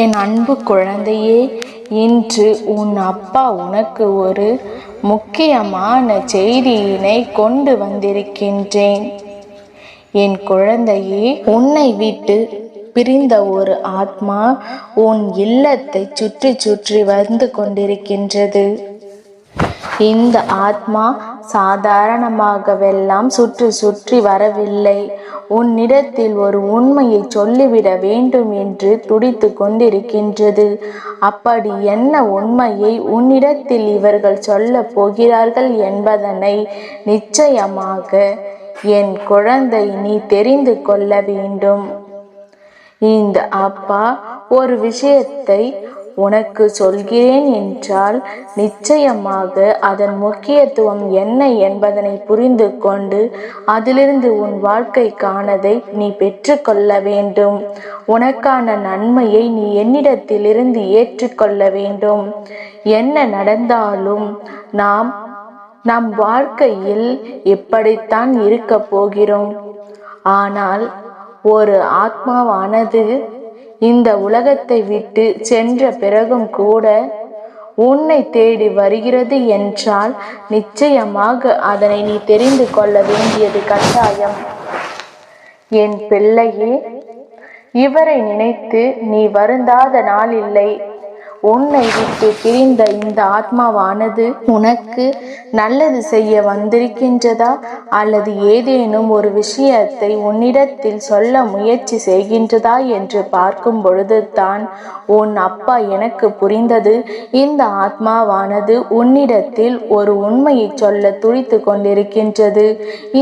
என் அன்பு குழந்தையே இன்று உன் அப்பா உனக்கு ஒரு முக்கியமான செய்தியினை கொண்டு வந்திருக்கின்றேன். என் குழந்தையே உன்னை விட்டு பிரிந்த ஒரு ஆத்மா உன் இல்லத்தை சுற்றி சுற்றி வந்து கொண்டிருக்கின்றது. இந்த ஆத்மா சாதாரணமாகவெல்லாம் சுற்றி சுற்றி வரவில்லை. உன்னிடத்தில் ஒரு உண்மையை சொல்லிவிட வேண்டும் என்று துடித்து கொண்டிருக்கின்றது. அப்படி என்ன உண்மையை உன்னிடத்தில் இவர்கள் சொல்லப் போகிறார்கள் என்பதனை நிச்சயமாக என் குழந்தை நீ தெரிந்து கொள்ள வேண்டும். இந்த அப்பா ஒரு விஷயத்தை உனக்கு சொல்கிறேன் என்றால் நிச்சயமாக அதன் முக்கியத்துவம் என்ன என்பதனை புரிந்து கொண்டு அதிலிருந்து உன் வாழ்க்கைக்கானதை நீ பெற்றுக்கொள்ள வேண்டும். உனக்கான நன்மையை நீ என்னிடத்திலிருந்து ஏற்றுக்கொள்ள வேண்டும். என்ன நடந்தாலும் நாம் நம் வாழ்க்கையில் எப்படித்தான் இருக்க போகிறோம்? ஆனால் ஒரு ஆத்மாவானது இந்த உலகத்தை விட்டு சென்ற பிறகும் கூட உன்னை தேடி வருகிறது என்றால் நிச்சயமாக அதனை நீ தெரிந்து கொள்ள வேண்டியது கட்டாயம். என் பிள்ளையே இவரை நினைத்து நீ வருந்தாத நாள் இல்லை. உன்னை விட்டு பிரிந்த இந்த ஆத்மாவானது உனக்கு நல்லது செய்ய வந்திருக்கின்றதா? அல்லது ஏதேனும் ஒரு விஷயத்தை உன்னிடத்தில் சொல்ல முயற்சி செய்கின்றதா என்று பார்க்கும் பொழுது தான் உன் அப்பா எனக்கு புரிந்தது. இந்த ஆத்மாவானது உன்னிடத்தில் ஒரு உண்மையை சொல்ல துடித்து கொண்டிருக்கின்றது.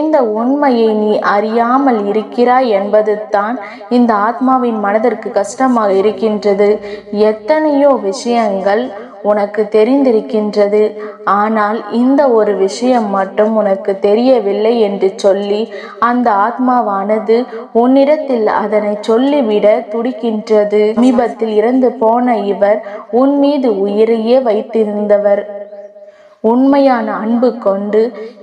இந்த உண்மையை நீ அறியாமல் இருக்கிறாய் என்பது தான் இந்த ஆத்மாவின் மனதிற்கு கஷ்டமாக இருக்கின்றது. எத்தனையோ விஷயங்கள் உனக்கு தெரிந்திருக்கின்றது. ஆனால் இந்த ஒரு விஷயம் மட்டும் உனக்கு தெரியவில்லை என்று சொல்லி அந்த ஆத்மாவானது உன்னிடத்தில் அதனை சொல்லிவிட துடிக்கின்றது. சமீபத்தில் இறந்து போன இவர் உன் மீது உயிரையே வைத்திருந்தவர். உண்மையான அன்பு கொண்டு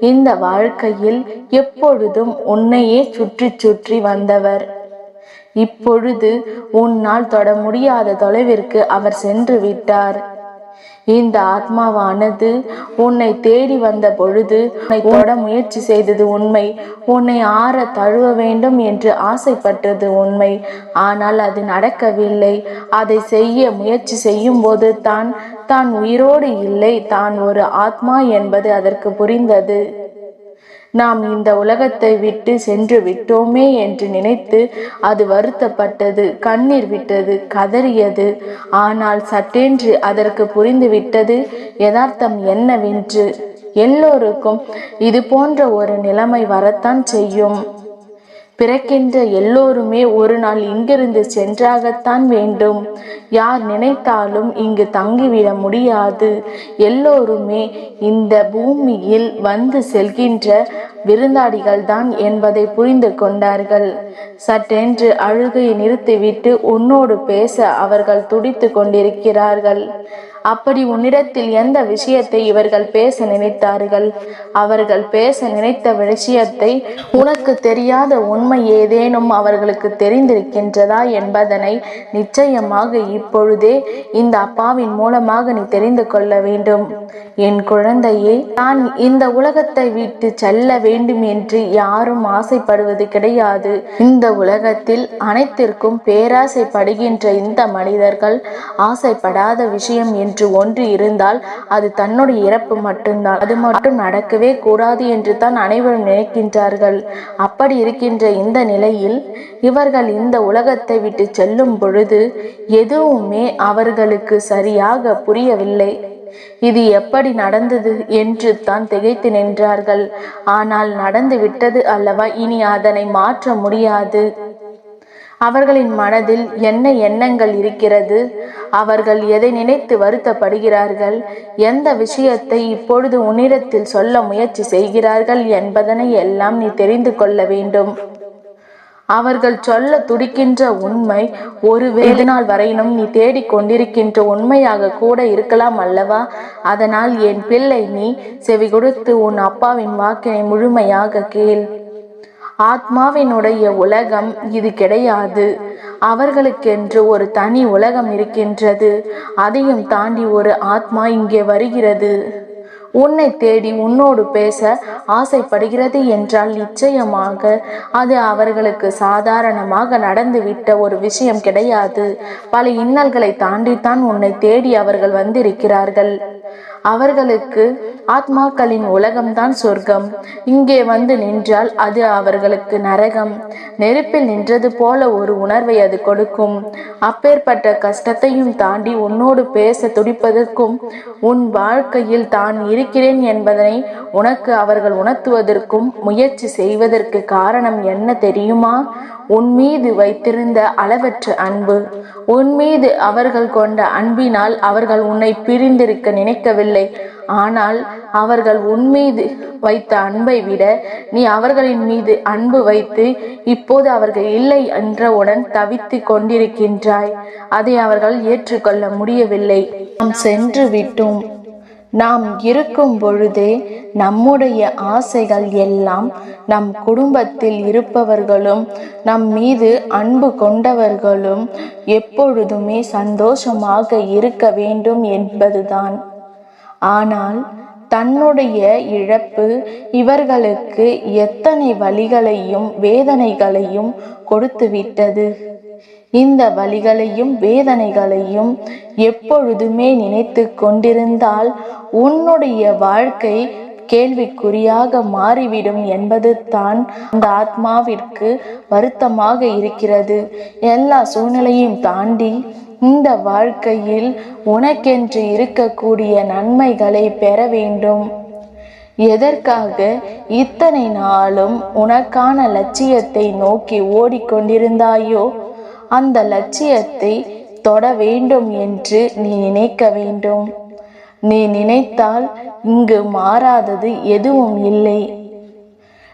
இந்த வாழ்க்கையில் எப்பொழுதும் உன்னையே சுற்றி சுற்றி வந்தவர். இப்பொழுது உன்னால் தொட முடியாத தொலைவிற்கு அவர் சென்று விட்டார். இந்த ஆத்மாவானது உன்னை தேடி வந்த பொழுது உன்னை தொட முயற்சி செய்தது உண்மை. உன்னை ஆற தழுவ வேண்டும் என்று ஆசைப்பட்டது உண்மை. ஆனால் அது நடக்கவில்லை. அதை செய்ய முயற்சி செய்யும் போது தான் தான் உயிரோடு இல்லை. தான் ஒரு ஆத்மா என்பது அதற்கு புரிந்தது. நாம் இந்த உலகத்தை விட்டு சென்று விட்டோமே என்று நினைத்து அது வருத்தப்பட்டது கண்ணீர் விட்டது கதறியது. ஆனால் சட்டென்று அதற்கு புரிந்துவிட்டது யதார்த்தம் என்னவென்று. எல்லோருக்கும் இது போன்ற ஒரு நிலைமை வரத்தான் செய்யும். பிறக்கின்ற எல்லோருமே ஒரு நாள் இங்கிருந்து சென்றாகத்தான் வேண்டும். யார் நினைத்தாலும் இங்கு தங்கிவிட முடியாது. எல்லோருமே இந்த பூமியில் வந்து செல்கின்ற விருந்தாடிகள் தான் என்பதை புரிந்து கொண்டார்கள். சட்டென்று அழுகையை நிறுத்திவிட்டு உன்னோடு பேச அவர்கள் துடித்து கொண்டிருக்கிறார்கள். அப்படி உன்னிடத்தில் எந்த விஷயத்தை இவர்கள் பேச நினைத்தார்கள்? அவர்கள் பேச நினைத்த விஷயத்தை உனக்கு தெரியாத உண்மை ஏதேனும் அவர்களுக்கு தெரிந்திருக்கின்றதா என்பதனை நிச்சயமாக இப்பொழுதே இந்த அப்பாவின் மூலமாக நீ தெரிந்து கொள்ள வேண்டும். என் குழந்தையே நான் இந்த உலகத்தை விட்டு செல்ல வேண்டும் என்று யாரும் ஆசைப்படுவது கிடையாது. இந்த உலகத்தில் அனைத்திற்கும் பேராசைப்படுகின்ற இந்த மனிதர்கள் ஆசைப்படாத விஷயம் என்று ஒன்று இருந்தால் அது தன்னுடைய இறப்பு மட்டும்தான். அது மட்டும் நடக்கவே கூடாது என்று தான் அனைவரும் நினைக்கின்றார்கள். அப்படி இருக்கின்ற இந்த நிலையில் இவர்கள் இந்த உலகத்தை விட்டு செல்லும் பொழுது எதுவுமே அவர்களுக்கு சரியாக புரியவில்லை. இது எப்படி நடந்தது என்று தான் திகைத்து நின்றார்கள். ஆனால் நடந்து விட்டது அல்லவா இனி அதனை மாற்ற முடியாது. அவர்களின் மனதில் என்ன எண்ணங்கள் இருக்கிறது? அவர்கள் எதை நினைத்து வருத்தப்படுகிறார்கள்? எந்த விஷயத்தை இப்பொழுது உன்னிடத்தில் சொல்ல முயற்சி செய்கிறார்கள் என்பதனை எல்லாம் நீ தெரிந்து கொள்ள வேண்டும். அவர்கள் சொல்ல துடிக்கின்ற உண்மை ஒரு நாள் வரையினும் நீ தேடிக் கொண்டிருக்கின்ற உண்மையாக கூட இருக்கலாம் அல்லவா? அதனால் என் பிள்ளை நீ செவி கொடுத்து உன் அப்பாவின் வாக்கினை முழுமையாக கேள். ஆத்மாவினுடைய உலகம் இது கிடையாது. அவர்களுக்கென்று ஒரு தனி உலகம் இருக்கின்றது. அதையும் தாண்டி ஒரு ஆத்மா இங்கே வருகிறது. உன்னை தேடி உன்னோடு பேச ஆசைப்படுகிறது என்றால் நிச்சயமாக அது அவர்களுக்கு சாதாரணமாக நடந்துவிட்ட ஒரு விஷயம் கிடையாது. பல இன்னல்களை தாண்டித்தான் உன்னை தேடி அவர்கள் வந்திருக்கிறார்கள். அவர்களுக்கு ஆத்மாக்களின் உலகம்தான் சொர்க்கம். இங்கே வந்து நின்றால் அது அவர்களுக்கு நரகம். நெருப்பில் நின்றது போல ஒரு உணர்வை அது கொடுக்கும். அப்பேற்பட்ட கஷ்டத்தையும் தாண்டி உன்னோடு பேச துடிப்பதற்கும் உன் வாழ்க்கையில் தான் இருக்கிறேன் என்பதனை உனக்கு அவர்கள் உணர்த்துவதற்கும் முயற்சி செய்வதற்கு காரணம் என்ன தெரியுமா? உன் மீது வைத்திருந்த அளவற்ற அன்பு உன் மீது அவர்கள் கொண்ட அன்பினால் அவர்கள் உன்னை பிரிந்திருக்க நினைக்கவில்லை. ஆனால் அவர்கள் உன் மீது வைத்த அன்பை விட நீ அவர்களின் மீது அன்பு வைத்து இப்போது அவர்கள் இல்லை என்றவுடன் தவித்து கொண்டிருக்கின்றாய். அதை அவர்கள் ஏற்றுக்கொள்ள முடியவில்லை. நாம் சென்று விட்டோம். நாம் இருக்கும் பொழுதே நம்முடைய ஆசைகள் எல்லாம் நம் குடும்பத்தில் இருப்பவர்களும் நம் மீது அன்பு கொண்டவர்களும் எப்பொழுதுமே சந்தோஷமாக இருக்க வேண்டும் என்பதுதான். ஆனால் தன்னுடைய இழப்பு இவர்களுக்கு எத்தனை வழிகளையும் வேதனைகளையும் கொடுத்துவிட்டது? இந்த வழிகளையும் வேதனைகளையும் எப்பொழுதுமே நினைத்து கொண்டிருந்தால் உன்னுடைய வாழ்க்கை கேள்விக்குறியாக மாறிவிடும் என்பது தான் அந்த ஆத்மாவிற்கு வருத்தமாக இருக்கிறது. எல்லா சூழ்நிலையும் தாண்டி இந்த வாழ்க்கையில் உனக்கென்று இருக்கக்கூடிய நன்மைகளை பெற வேண்டும். எதற்காக இத்தனை நாளும் உனக்கான லட்சியத்தை நோக்கி ஓடிக்கொண்டிருந்தாயோ அந்த லட்சியத்தை தொட வேண்டும் என்று நீ நினைக்க வேண்டும். நீ நினைத்தால் இங்கு மாறாதது எதுவும் இல்லை.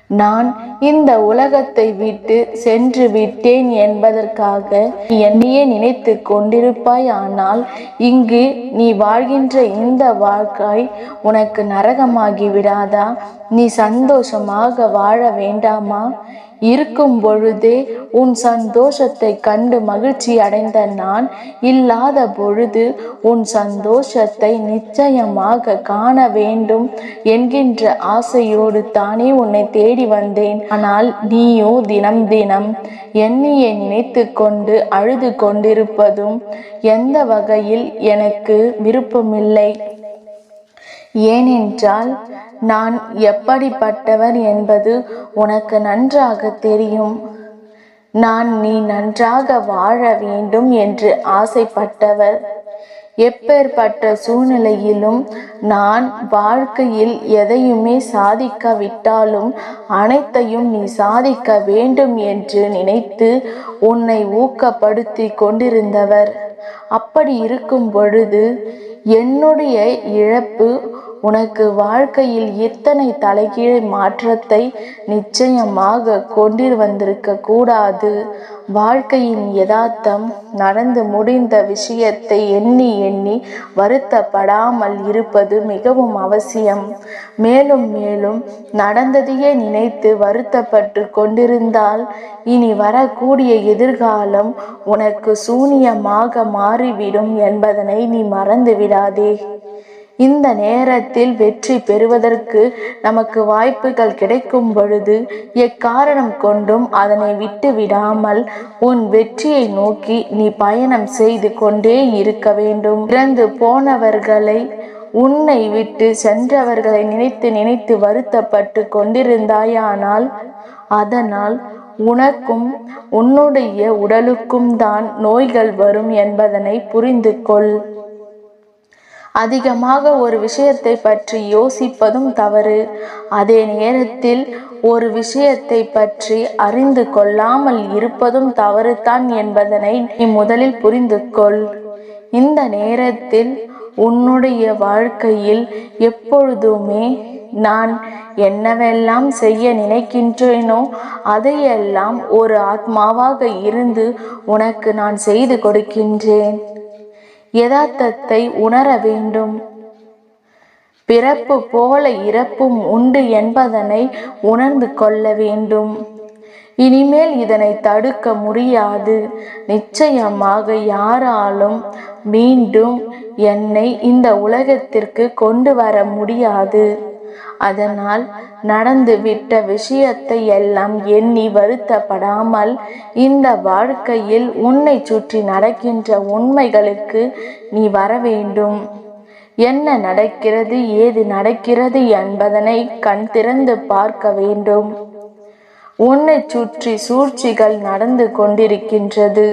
நான் இந்த உலகத்தை விட்டு சென்று விட்டேன் என்பதற்காக நீ என்னையே நினைத்து கொண்டிருப்பாய். ஆனால் இங்கு நீ வாழ்கின்ற இந்த வாழ்க்கை உனக்கு நரகமாகி விடாதா? நீ சந்தோஷமாக வாழ வேண்டாமா? இருக்கும் பொழுதே உன் சந்தோஷத்தை கண்டு மகிழ்ச்சி அடைந்த நான் இல்லாத பொழுது உன் சந்தோஷத்தை நிச்சயமாக காண வேண்டும் என்கின்ற ஆசையோடு தானே உன்னை தேடி வந்தேன். ஆனால் நீயோ தினம் தினம் என்னையே நினைத்து கொண்டு அழுது கொண்டிருப்பதும் எந்த வகையில் எனக்கு விருப்பமில்லை. ஏனென்றால் நான் எப்படிப்பட்டவர் என்பது உனக்கு நன்றாக தெரியும். நான் நீ நன்றாக வாழ வேண்டும் என்று ஆசைப்பட்டவர். எப்பேற்பட்ட சூழ்நிலையிலும் நான் வாழ்க்கையில் எதையுமே சாதிக்காவிட்டாலும் அனைத்தையும் நீ சாதிக்க வேண்டும் என்று நினைத்து உன்னை ஊக்கப்படுத்தி கொண்டிருந்தவர். அப்படி இருக்கும் பொழுது என்னுடைய இழப்பு உனக்கு வாழ்க்கையில் இத்தனை தலைகீழ் மாற்றத்தை நிச்சயமாக கொண்டிரு வந்திருக்க கூடாது. வாழ்க்கையின் யதார்த்தம் நடந்து முடிந்த விஷயத்தை எண்ணி எண்ணி வருத்தப்படாமல் இருப்பது மிகவும் அவசியம். மேலும் மேலும் நடந்ததையே நினைத்து வருத்தப்பட்டு கொண்டிருந்தால் இனி வரக்கூடிய எதிர்காலம் உனக்கு சூனியமாக மாறிவிடும் என்பதனை நீ மறந்து விடாதே இந்த நேரத்தில் வெற்றி பெறுவதற்கு நமக்கு வாய்ப்புகள் கிடைக்கும் பொழுது எக்காரணம் கொண்டும் அதனை விட்டு விடாமல் உன் வெற்றியை நோக்கி நீ பயணம் செய்து கொண்டே இருக்க வேண்டும். இறந்து போனவர்களை உன்னை விட்டு சென்றவர்களை நினைத்து நினைத்து வருத்தப்பட்டு கொண்டிருந்தாயானால் அதனால் உனக்கும் உன்னுடைய உடலுக்கும் தான் நோய்கள் வரும் என்பதனை புரிந்து கொள் அதிகமாக ஒரு விஷயத்தை பற்றி யோசிப்பதும் தவறு. அதே நேரத்தில் ஒரு விஷயத்தை பற்றி அறிந்து கொள்ளாமல் இருப்பதும் தவறுதான் என்பதனை நீ முதலில் புரிந்து கொள் இந்த நேரத்தில் உன்னுடைய வாழ்க்கையில் எப்பொழுதுமே நான் என்னவெல்லாம் செய்ய நினைக்கின்றேனோ அதையெல்லாம் ஒரு ஆத்மாவாக இருந்து உனக்கு நான் செய்து கொடுக்கின்றேன். யதார்த்தத்தை உணர வேண்டும். பிறப்பு போல இறப்பும் உண்டு என்பதனை உணர்ந்து கொள்ள வேண்டும். இனிமேல் இதனை தடுக்க முடியாது. நிச்சயமாக யாராலும் மீண்டும் என்னை இந்த உலகத்திற்கு கொண்டு வர முடியாது. அதனால் நடந்துவிட்ட விஷயத்தை எல்லாம் எண்ணி வருத்தப்படாமல் இந்த வாழ்க்கையில் உன்னை சுற்றி நடக்கின்ற உண்மைகளுக்கு நீ வர வேண்டும். என்ன நடக்கிறது ஏது நடக்கிறது என்பதனை கண் திறந்து பார்க்க வேண்டும். உன்னை சுற்றி சூழ்ச்சிகள் நடந்து கொண்டிருக்கின்றது.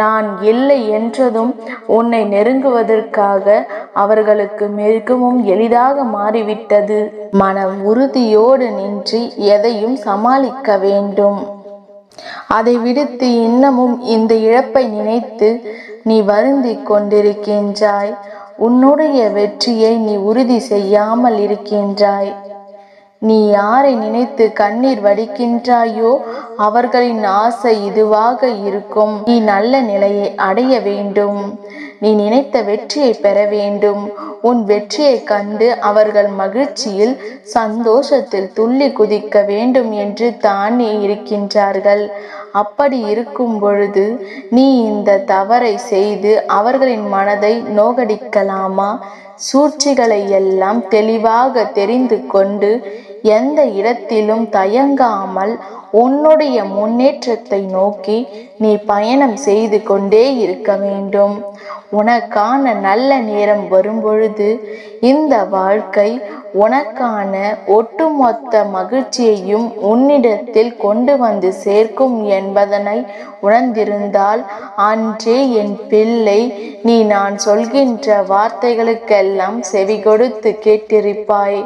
நான் இல்லை என்றதும் உன்னை நெருங்குவதற்காக அவர்களுக்கு மிகவும் எளிதாக மாறிவிட்டது. மன உறுதியோடு நின்று எதையும் சமாளிக்க வேண்டும். அதை விடுத்து இன்னமும் இந்த இழப்பை நினைத்து நீ வருந்தி கொண்டிருக்கின்றாய். உன்னுடைய வெற்றியை நீ உறுதி செய்யாமல் இருக்கின்றாய். நீ யாரை நினைத்து கண்ணீர் வடிக்கின்றாயோ அவர்களின் ஆசை இதுவாக இருக்கும். நீ நல்ல நிலையை அடைய வேண்டும். நீ நினைத்த வெற்றியை பெற வேண்டும். உன் வெற்றியை கண்டு அவர்கள் மகிழ்ச்சியில் சந்தோஷத்தில் துள்ளி குதிக்க வேண்டும் என்று தானே இருக்கின்றார்கள். அப்படி இருக்கும் பொழுது நீ இந்த தவறை செய்து அவர்களின் மனதை நோகடிக்கலாமா? சூழ்ச்சிகளை எல்லாம் தெளிவாக தெரிந்து கொண்டு எந்த இடத்திலும் தயங்காமல் உன்னுடைய முன்னேற்றத்தை நோக்கி நீ பயணம் செய்து கொண்டே இருக்க வேண்டும். உனக்கான நல்ல நேரம் வரும்பொழுது இந்த வாழ்க்கை உனக்கான ஒட்டுமொத்த மகிழ்ச்சியையும் உன்னிடத்தில் கொண்டு வந்து சேர்க்கும் என்பதனை உணர்ந்திருந்தால் அன்றே என் பிள்ளை நீ நான் சொல்கின்ற வார்த்தைகளுக்கெல்லாம் செவி கொடுத்து கேட்டிருப்பாய்.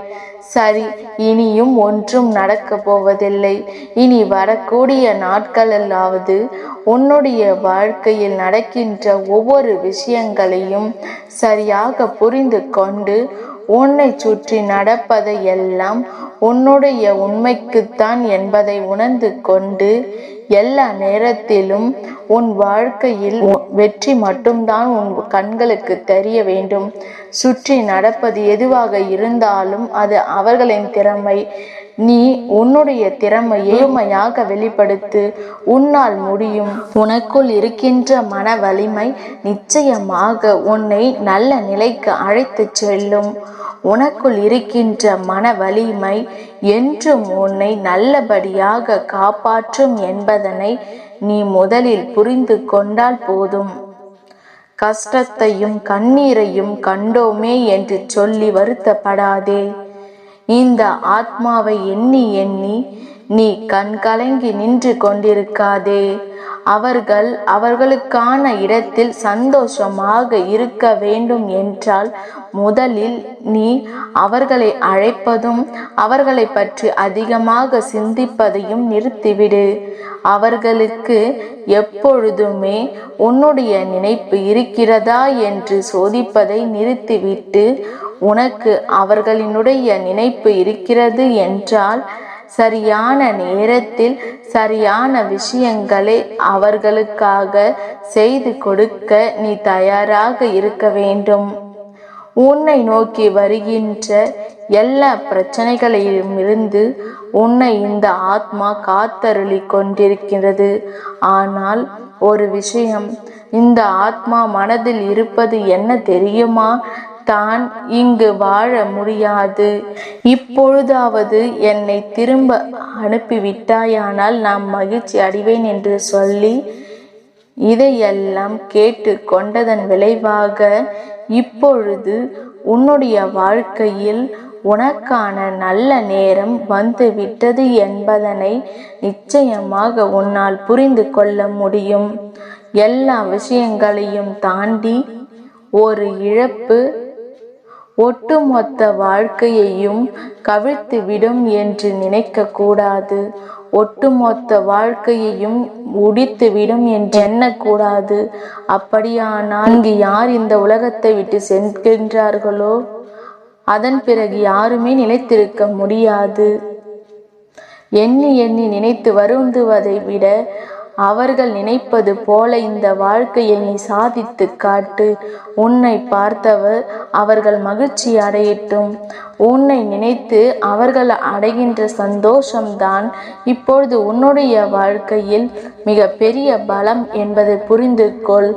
சரி இனியும் ஒன்றும் நடக்கப் போவதில்லை. இனி வரக்கூடிய நாட்களெல்லாவது உன்னுடைய வாழ்க்கையில் நடக்கின்ற ஒவ்வொரு விஷயங்களையும் சரியாக புரிந்து கொண்டு உன்னை சுற்றி நடப்பதை எல்லாம் உன்னுடைய உண்மைக்குத்தான் என்பதை உணர்ந்து கொண்டு எல்லா நேரத்திலும் உன் வாழ்க்கையில் வெற்றி மட்டும்தான் உன் கண்களுக்கு தெரிய வேண்டும். சுற்றி நடப்பது எதுவாக இருந்தாலும் அது அவர்களின் திறமை நீ உன்னுடைய திறமையை முழுமையாக வெளிப்படுத்து. உன்னால் முடியும். உனக்குள் இருக்கின்ற மன வலிமை நிச்சயமாக உன்னை நல்ல நிலைக்கு அழைத்து செல்லும். உனக்குள் இருக்கின்ற மன வலிமை என்றும் உன்னை நல்லபடியாக காப்பாற்றும் என்பதனை நீ முதலில் புரிந்து கொண்டால் போதும். கஷ்டத்தையும் கண்ணீரையும் கண்டோமே என்று சொல்லி வருத்தப்படாதே. இந்த ஆத்மாவை எண்ணி எண்ணி நீ கண் கலங்கி நின்று கொண்டிருக்காதே. அவர்கள் அவர்களுக்கான இடத்தில் சந்தோஷமாக இருக்க வேண்டும் என்றால் முதலில் நீ அவர்களை அழைப்பதும் அவர்களை பற்றி அதிகமாக சிந்திப்பதையும் நிறுத்திவிடு. அவர்களுக்கு எப்பொழுதுமே உன்னுடைய நினைப்பு இருக்கிறதா என்று சோதிப்பதை நிறுத்திவிட்டு உனக்கு அவர்களினுடைய நினைப்பு இருக்கிறது என்றால் சரியான நேரத்தில் சரியான விஷயங்களை அவர்களுக்காக செய்து கொடுக்க நீ தயாராக இருக்க வேண்டும். உன்னை நோக்கி வருகின்ற எல்லா பிரச்சனைகளிலுமிருந்து உன்னை இந்த ஆத்மா காத்தருளி கொண்டிருக்கிறது. ஆனால் ஒரு விஷயம் இந்த ஆத்மா மனதில் இருப்பது என்ன தெரியுமா? தான் இங்கு வாழ முடியாது. இப்பொழுதாவது என்னை திரும்ப அனுப்பிவிட்டாயானால் நான் மகிழ்ச்சி அடைவேன் என்று சொல்லி இதையெல்லாம் கேட்டு கொண்டதன் விளைவாக இப்பொழுது உன்னுடைய வாழ்க்கையில் உனக்கான நல்ல நேரம் வந்து விட்டது என்பதனை நிச்சயமாக உன்னால் புரிந்து கொள்ள முடியும். எல்லா விஷயங்களையும் தாண்டி ஒரு இழப்பு ஒட்டுமொத்த வாழ்க்கையையும் கவிழ்த்து விடும் என்று நினைக்க கூடாது ஒட்டுமொத்த வாழ்க்கையையும் முடித்து விடும் என்று எண்ணக்கூடாது. அப்படியானால் இங்கு யார் இந்த உலகத்தை விட்டு சென்றார்களோ அதன் பிறகு யாருமே நிலைத்திருக்க முடியாது. எண்ணி எண்ணி நினைத்து வருந்துவதை விட அவர்கள் நினைப்பது போல இந்த வாழ்க்கையை நீ சாதித்து காட்டு. உன்னை பார்த்தவர் அவர்கள் மகிழ்ச்சி அடையட்டும். உன்னை நினைத்து அவர்கள் அடைகின்ற சந்தோஷம்தான் இப்பொழுது உன்னுடைய வாழ்க்கையில் மிக பெரிய பலம் என்பதை புரிந்து கொள்.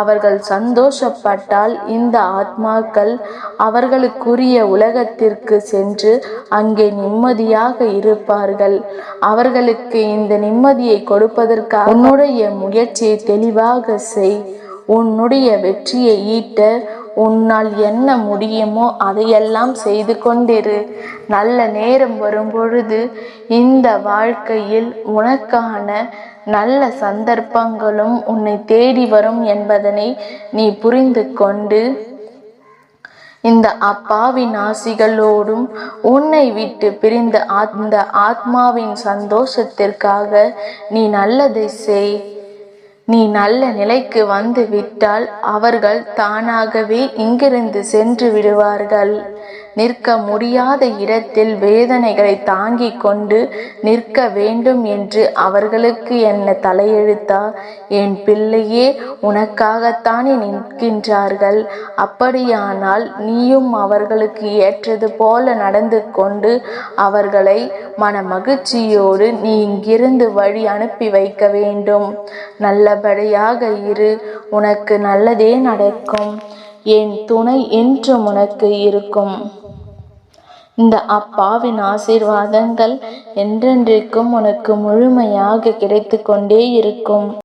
அவர்கள் சந்தோஷப்பட்டால் இந்த ஆத்மாக்கள் அவர்களுக்குரிய உலகத்திற்கு சென்று அங்கே நிம்மதியாக இருப்பார்கள். அவர்களுக்கு இந்த நிம்மதியை கொடுப்பதற்காக உன்னுடைய முயற்சியை தெளிவாக செய். உன்னுடைய வெற்றியை ஈட்ட உன்னால் என்ன முடியுமோ அதையெல்லாம் செய்து கொண்டிரு. நல்ல நேரம் வரும்பொழுது இந்த வாழ்க்கையில் உனக்கான நல்ல சந்தர்ப்பங்களும் உன்னை தேடி வரும் என்பதனை நீ புரிந்து கொண்டு இந்த அப்பாவின் ஆசிகளோடும் உன்னை விட்டு பிரிந்த அந்த ஆத்மாவின் சந்தோஷத்திற்காக நீ நல்லதை செய். நீ நல்ல நிலைக்கு வந்து விட்டால் அவர்கள் தானாகவே இங்கிருந்து சென்று விடுவார்கள். நிற்க முடியாத இடத்தில் வேதனைகளை தாங்கிக் கொண்டு நிற்க வேண்டும் என்று அவர்களுக்கு என்ன தலையெழுத்தா? என் பிள்ளையே உனக்காகத்தானே நிற்கின்றார்கள். அப்படியானால் நீயும் அவர்களுக்கு ஏற்றது போல நடந்து கொண்டு அவர்களை மன மகிழ்ச்சியோடு நீ இங்கிருந்து வழி அனுப்பி வைக்க வேண்டும். நல்லபடியாக இரு. உனக்கு நல்லதே நடக்கும். என் துணை என்றும் உனக்கு இருக்கும். இந்த அப்பாவின் ஆசீர்வாதங்கள் என்றென்றைக்கும் உனக்கு முழுமையாக கிடைத்து கொண்டே இருக்கும்.